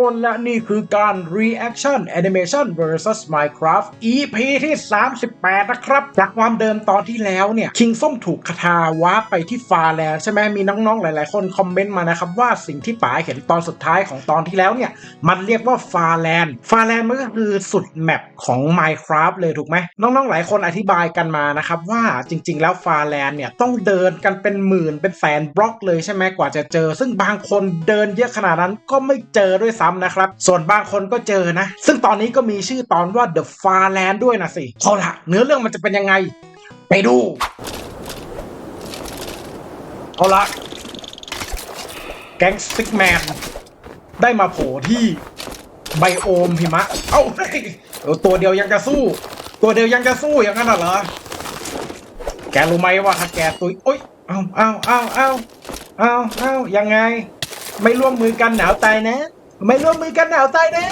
คนและนี่คือการ reaction animation vs Minecraft EP ที่ 38 นะครับ จากความเดิมตอนที่แล้วเนี่ย คิงส้มถูกคาทาวาร์ปไปที่ฟาแลนใช่ไหมมีน้องๆ หลายๆ คนคอมเมนต์มานะครับ ว่าสิ่งที่ป๋าเห็นตอนสุดท้ายของตอนที่แล้วเนี่ย มันเรียกว่าฟาแลนฟาแลนมันก็คือสุดแมปของ Minecraft เลยถูกไหมน้องๆ หลายคนอธิบายกันมานะครับ ว่าจริง ๆ แล้วฟาแลนเนี่ยต้องเดินกันเป็นหมื่นเป็นแสนบล็อกเลยใช่ไหมกว่าจะเจอ ซึ่งบางคนเดินเยอะขนาดนั้นก็ไม่เจอด้วยซ้ำนะครับ ส่วนบางคนก็เจอนะ ซึ่งตอนนี้ก็มีชื่อตอนว่า The Farland ด้วยนะสิเอาละเนื้อเรื่องมันจะเป็นยังไง ไปดูเอาละแก๊งสติ๊กแมนได้มาโผล่ที่ไบโอมหิมะ เอ้าตัวเดียวยังจะสู้ ตัวเดียวยังจะสู้อย่างนั้นเหรอ แกรู้ไหมว่าถ้าแกตุยโอ๊ยเอาเอาเอาเอาเอาเอายังไง ไม่ร่วมมือกันหนาวตายนะ ไม่ร่วมมือกันหนาวตายนะ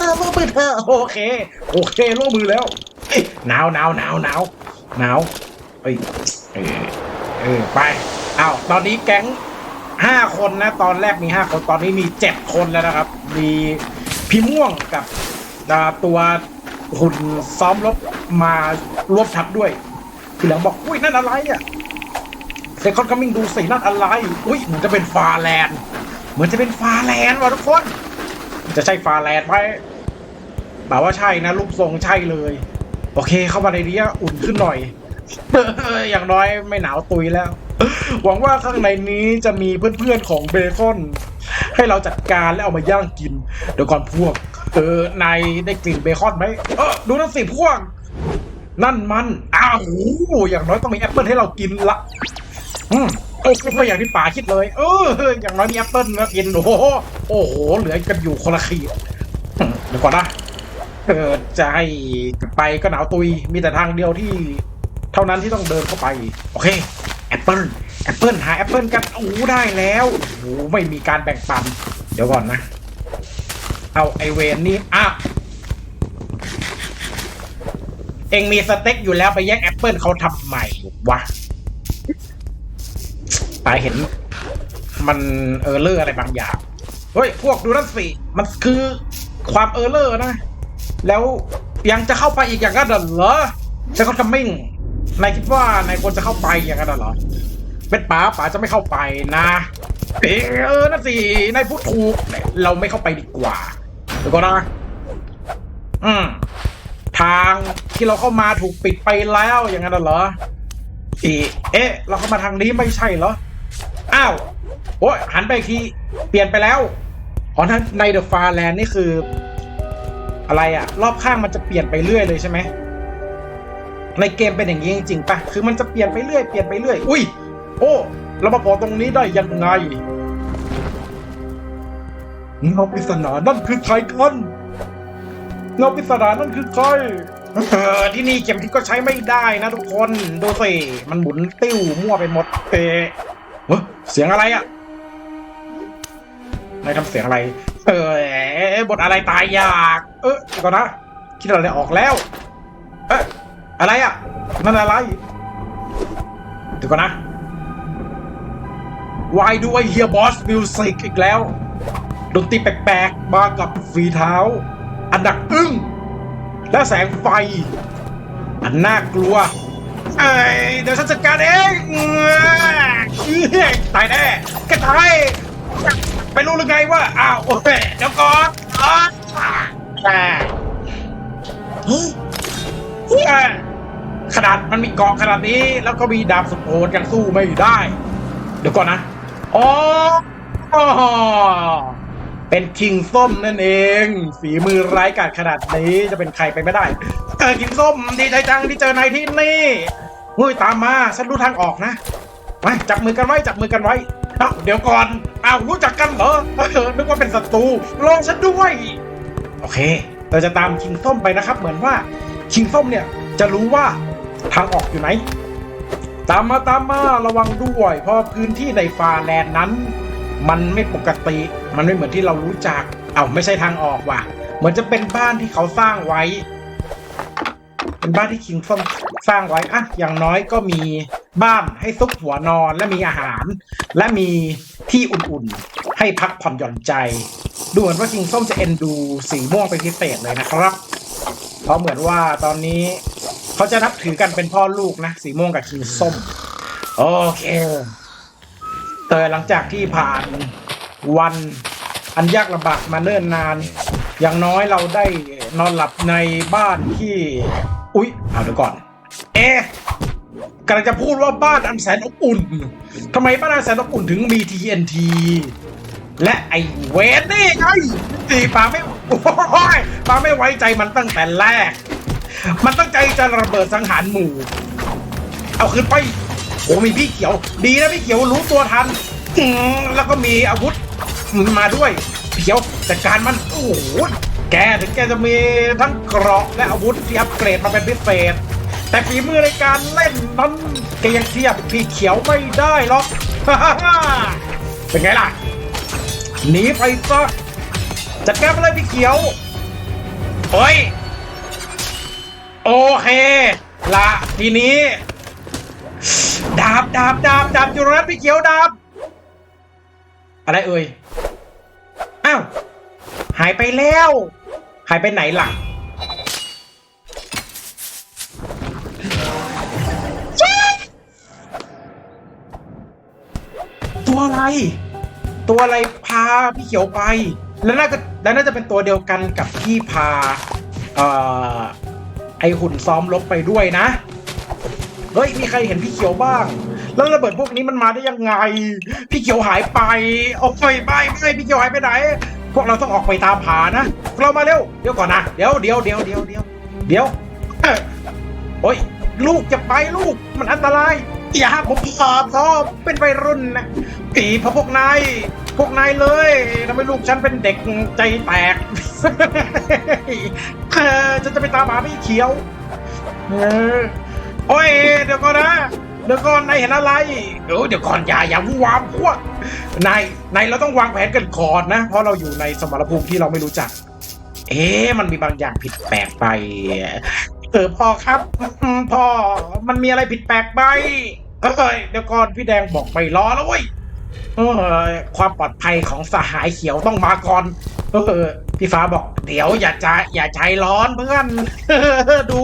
ร่วมมือเถอะโอเค โอเคร่วมมือแล้วเอ้ยหนาวหนาวหนาวหนาวหนาวเอ้ยเออเออไปอ้าวตอนนี้แก๊งห้าคนนะ ตอนแรกมีห้าคนตอนนี้มีเจ็ดคนแล้วนะครับ มีพี่ม่วงกับอ่าตัวหุ่นซ้อมรบมารวบทัพด้วย ทีหลังบอกอุ้ยนั่นอะไรอะเซคอนคัมมิ่งดูสินั่นอะไร อุ้ยเหมือนจะเป็นฟาแลนด์ เหมือนจะเป็นฟาแลนด์ว่ะทุกคน จะใช่ฟาแลนด์ไหมแบบว่าใช่นะรูปทรงใช่เลย โอเค เข้ามาในนี้อุ่นขึ้นหน่อย อย่างน้อยไม่หนาวตุยแล้ว หวังว่าข้างในนี้จะมีเพื่อนๆของเบคอน ให้เราจัดการแล้วเอามาย่างกิน เดี๋ยวก่อนพวก เออนายได้กลิ่นเบคอนไหมเออดูนั่นสิพวก นั่นมัน อ้าวโอ้โหอย่างน้อยต้องมีแอปเปิลให้เรากินละ อืม โอ้ก็อย่างที่ป๋าคิดเลย เอออย่างน้อยมีแอปเปิลแล้วกินโอ้โหโอ้โหเหลือกันอยู่คนละขีดเดี๋ยวก่อนนะเออจะให้ไปก็หนาวตุยมีแต่ทางเดียวที่ เท่านั้นที่ต้องเดินเข้าไป โอเคแอปเปิลแอปเปิลหาแอปเปิลกันโอ้ได้แล้วโอ้ไม่มีการแบ่งปัน เดี๋ยวก่อนนะ เอาไอเวนนี่อะเองมีสเต็กอยู่แล้วไปแย่งแอปเปิลเขาทำใหม่วะ ตายเห็น มันเออร์เลอร์อะไรบางอย่าง เฮ้ย พวกดูนั่นสิ มันคือความเออร์เลอร์นะ แล้วยังจะเข้าไปอีกอย่างนั้นเหรอใช้เขาทำมิ่งนายคิดว่านายควรจะเข้าไปอย่างนั้นเหรอเป็นป๋าป๋าจะไม่เข้าไปนะเออเออนั่นสินายพูดถูกเราไม่เข้าไปดีกว่าเดี๋ยวก่อนนะ อืมทางที่เราเข้ามาถูกปิดไปแล้วอย่างนั้นเหรออีเอ๊ะ เราเข้ามาทางนี้ไม่ใช่เหรอ อ้าวโอ้ยหันไปทีเปลี่ยนไปแล้วอ๋อนั้นในเดอะฟาแลนด์นี่คือ อะไรอะรอบข้างมันจะเปลี่ยนไปเรื่อยเลยใช่ไหมในเกมเป็นอย่างนี้จริงๆปะคือมันจะเปลี่ยนไปเรื่อยเปลี่ยนไปเรื่อย อุ้ย โอ้เรามาพอตรงนี้ได้ยังไงเงาปริศนานั่นคือใครกันเงาปริศนานั่นคือใครเออที่นี่เข็มทิศก็ใช้ไม่ได้นะทุกคน ดูสิ มันหมุนติ้วมั่วไปหมดเอะ เสียงอะไรอะนายทำเสียงอะไร เออบทอะไรตายยาก เออดูก่อนนะ คิดอะไรออกแล้ว เอ๊ะอะไรอะนั่นอะไรเดี๋ยวก่อนนะ Why do I hear boss music อีกแล้ว ดนตรีแปลกๆ มากับฝีเท้า อันดักอึ้ง และแสงไฟ อันน่ากลัว เอ้ยเดี๋ยวฉันจัดการเอง เอ้ยตายแน่แกตายไปรู้หรือไงว่า อ้าวโอ้ยเดี๋ยวก่อนอ้าวอ่เฮ้ยเฮ้ยขนาดมันมีเกาะขนาดนี้ แล้วก็มีดาบสุดโหดยังสู้ไม่ได้ เดี๋ยวก่อนนะอ๋อเป็นคิงส้มนั่นเอง ฝีมือร้ายกาจขนาดนี้จะเป็นใครไปไม่ได้เออคิงส้มดีใจจังที่เจอนายที่นี่เฮ้ยตามมา ฉันรู้ทางออกนะ ไปจับมือกันไว้จับมือกันไว้เอ้าเดี๋ยวก่อนเอ้ารู้จักกันเหรอเออนึกว่าเป็นศัตรูลองฉันด้วย โอเค เราจะตามคิงส้มไปนะครับ เหมือนว่าคิงส้มเนี่ยจะรู้ว่าทางออกอยู่ไหน ตามมาตามมาระวังด้วย เพราะพื้นที่ในฟาแลนด์นั้น มันไม่ปกติ มันไม่เหมือนที่เรารู้จัก เอาไม่ใช่ทางออกว่ะเหมือนจะเป็นบ้านที่เขาสร้างไว้ เป็นบ้านที่คิงส้มสร้างไว้อะอย่างน้อยก็มี บ้านให้ซุกหัวนอนและมีอาหาร และมีที่อุ่นๆ ให้พักผ่อนหย่อนใจ ดูเหมือนว่าคิงส้มจะเอ็นดูสีม่วงเป็นพิเศษเลยนะครับ เพราะเหมือนว่าตอนนี้เขาจะนับถือกันเป็นพ่อลูกนะ สีม่วงกับคิงส้ม โอเคแต่หลังจากที่ผ่านวันอันยากลำบากมาเนิ่นนาน อย่างน้อยเราได้นอนหลับในบ้านที่ อุ๊ยเอาเดี๋ยวก่อน เอ๊ะ กำลังจะพูดว่าบ้านอันแสนอบอุ่นทำไมบ้านอันแสนอบอุ่นถึงมี TNT และไอเวนนี่ไงตีปาไม่โอ้ยปาไม่ไว้ใจมันตั้งแต่แรก มันตั้งใจจะระเบิดสังหารหมู่ เอาขึ้นไปโอ้มีพี่เขียว ดีนะพี่เขียวรู้ตัวทันอืแล้วก็มีอาวุธมาด้วยเขียวจัดการมันโอ้โหแกถึงแกจะมีทั้งเกราะและอาวุธที่อัปเกรดมาเป็นพิเศษ แต่ฝีมือในการเล่นนั้นแกยังเทียบพี่เขียวไม่ได้หรอก เป็นไงล่ะ หนีไปซะจัดการไปเลยพี่เขียวโอ้ย โอเคละทีนี้ ดาบดาบดาบดาบอยู่ตรงนั้นพี่เขียวดาบ อะไรเอ่ย อ้าว หายไปแล้ว หายไปไหนล่ะ อะไร ตัวอะไรพาพี่เขียวไป แล้วน่าจะแล้วน่าจะเป็นตัวเดียวกันกับที่พาเอ่อไอหุ่นซ้อมลบไปด้วยนะ เฮ้ย มีใครเห็นพี่เขียวบ้าง แล้วระเบิดพวกนี้มันมาได้ยังไง พี่เขียวหายไปโอ้ยไม่ไม่พี่เขียวหายไปไหน พวกเราต้องออกไปตามหานะ เรามาเร็ว เดี๋ยวก่อนนะ เดี๋ยวเดี๋ยวเดี๋ยวเดี๋ยวเดี๋ยวเดี๋ยวโอ้ยลูกจะไปลูกมันอันตราย อย่าผมพอพอเป็นวัยรุ่นนะปีพพวกนายพวกนายเลยทำไมลูกฉันเป็นเด็กใจแตกเออฉันจะไปตามหาพี่เขียวเออโอ้ยเดี๋ยวก่อนนะเดี๋ยวก่อนนายเห็นอะไรเออเดี๋ยวก่อนอย่าอย่าวู่วามพวกนายนายเราต้องวางแผนกันก่อนนะ เพราะเราอยู่ในสมรภูมิที่เราไม่รู้จัก เอ๊ะมันมีบางอย่างผิดแปลกไปเออพ่อครับ พ่อมันมีอะไรผิดแปลกไป เอ้ยเดี๋ยวก่อนพี่แดงบอกไปรอแล้วเว้ยเออความปลอดภัยของสหายเขียวต้องมาก่อนเออพี่ฟ้าบอก เดี๋ยวอย่าใจอย่าใจร้อนเพื่อนดู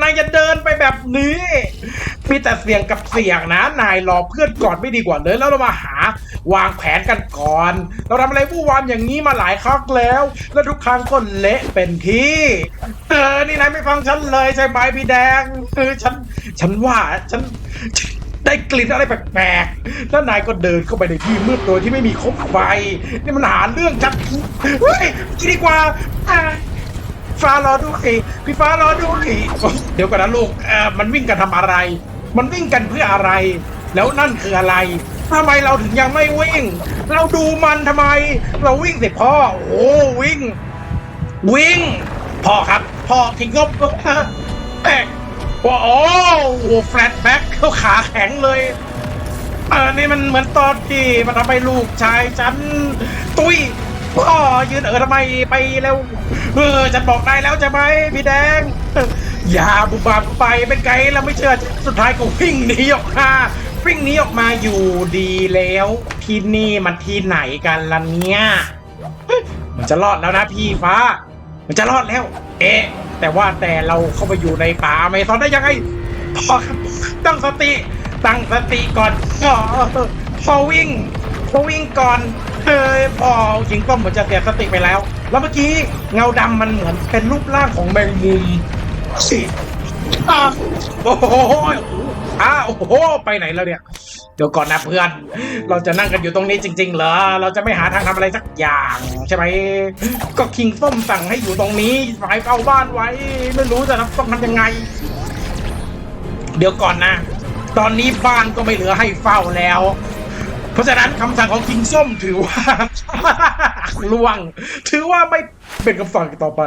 นายจะเดินไปแบบนี้มีแต่เสี่ยงกับเสี่ยงนะ นายรอเพื่อนก่อนไม่ดีกว่าเลยแล้วเรามาหาวางแผนกันก่อน เราทำอะไรผู้วามอย่างนี้มาหลายครั้งแล้ว แล้วทุกครั้งก็เละเป็นที่เออนี่นายไม่ฟังฉันเลยใช่ไหมพี่แดงเออฉัน ฉันว่าฉัน ได้กลิ่นอะไรแปลกๆ แล้วนายก็เดินเข้าไปในที่มืดโดยที่ไม่มีคบไฟ นี่มันหาเรื่องจัดเฮ้ยกินดีกว่าฟ้ารอด้วยพี่ฟ้ารอด้วยเดี๋ยวก่อนนะลูกเออมันวิ่งกันทำอะไร มันวิ่งกันเพื่ออะไร แล้วนั่นคืออะไรทำไมเราถึงยังไม่วิ่ง เราดูมันทำไม เราวิ่งสิพ่อ โอ้วิ่ง วิ่ง พ่อครับ พ่อทิ้งงบเอ๊ะ ว้าวโอ้โหแฟลตแบ็คเขาขาแข็งเลยเออนี่มันเหมือนตอนที่มันทำให้ลูกชายฉัน ตุ้ยพ่อยืนเออทำไมไปเร็วเออฉันบอกได้แล้วใช่ไหมพี่แดง อย่าบุบบับไปเป็นไกแล้วไม่เชื่อสุดท้ายก็วิ่งหนีออกมาวิ่งหนีออกมาอยู่ดีแล้ว ที่นี่มันที่ไหนกันล่ะเนี่ยมันจะรอดแล้วนะพี่ฟ้า มันจะรอดแล้ว เอ๊ะ แต่ว่าแต่เราเข้าไปอยู่ในป่าไม่ตอนได้ยังไงพอตั้งสติ ตั้งสติก่อนพอพอวิ่งพอวิ่งก่อนเฮ้ยพอหญิงก็เหมือนจะเสียสติไปแล้ว แล้วเมื่อกี้เงาดำมันเหมือนเป็นรูปร่างของแมงมุมสิอ้าโอ้โหอ้าโอ้โห ไปไหนแล้วเนี่ย เดี๋ยวก่อนนะเพื่อน เราจะนั่งกันอยู่ตรงนี้จริง ๆ เหรอ เราจะไม่หาทางทำอะไรสักอย่าง ใช่ไหม ก็คิงส้มสั่งให้อยู่ตรงนี้ฝ่ายเฝ้าบ้านไว้ ไม่รู้จะต้องทำยังไง เดี๋ยวก่อนนะ ตอนนี้บ้านก็ไม่เหลือให้เฝ้าแล้ว เพราะฉะนั้นคำสั่งของคิงส้มถือว่าล่วง ถือว่าไม่เป็นคำสั่งต่อไป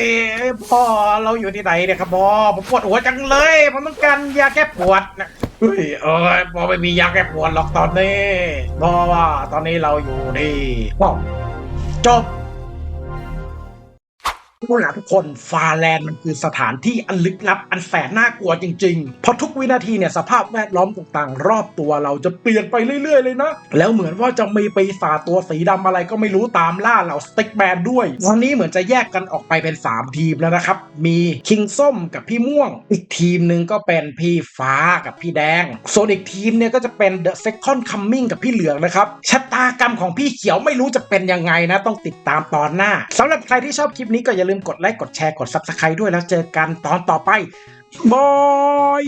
เอพ่อเราอยู่ที่ไหนเนี่ยครับพ่อผมปวดหัวจังเลยผมต้องการยาแก้ปวดนะเฮ้ยเออพ่อไม่มียาแก้ปวดหรอกตอนนี้เพราะว่าตอนนี้เราอยู่ที่พ่อจบ รู้ละทุกคนฟาแลนด์มันคือสถานที่อันลึกลับอันแสนน่ากลัวจริงๆ เพราะทุกวินาทีเนี่ยสภาพแวดล้อมต่างๆ รอบตัวเราจะเปลี่ยนไปเรื่อยๆ เลยนะ แล้วเหมือนว่าจะมีปีศาจตัวสีดำอะไรก็ไม่รู้ตามล่าเหล่าสติ๊กแมนด้วย วันนี้เหมือนจะแยกกันออกไปเป็น 3 ทีมแล้วนะครับ มีคิงส้มกับพี่ม่วง อีกทีมหนึ่งก็เป็นพี่ฟ้ากับพี่แดง ส่วนอีกทีมเนี่ยก็จะเป็น The Second Coming กับพี่เหลืองนะครับชะตากรรมของพี่เขียวไม่รู้จะเป็นยังไงนะต้องติดตามตอนหน้าสำหรับใครที่ชอบคลิปนี้ก็อย่าลืมกดไลค์กดแชร์กด Subscribe ด้วยแล้วเจอกันตอนต่อไปบาย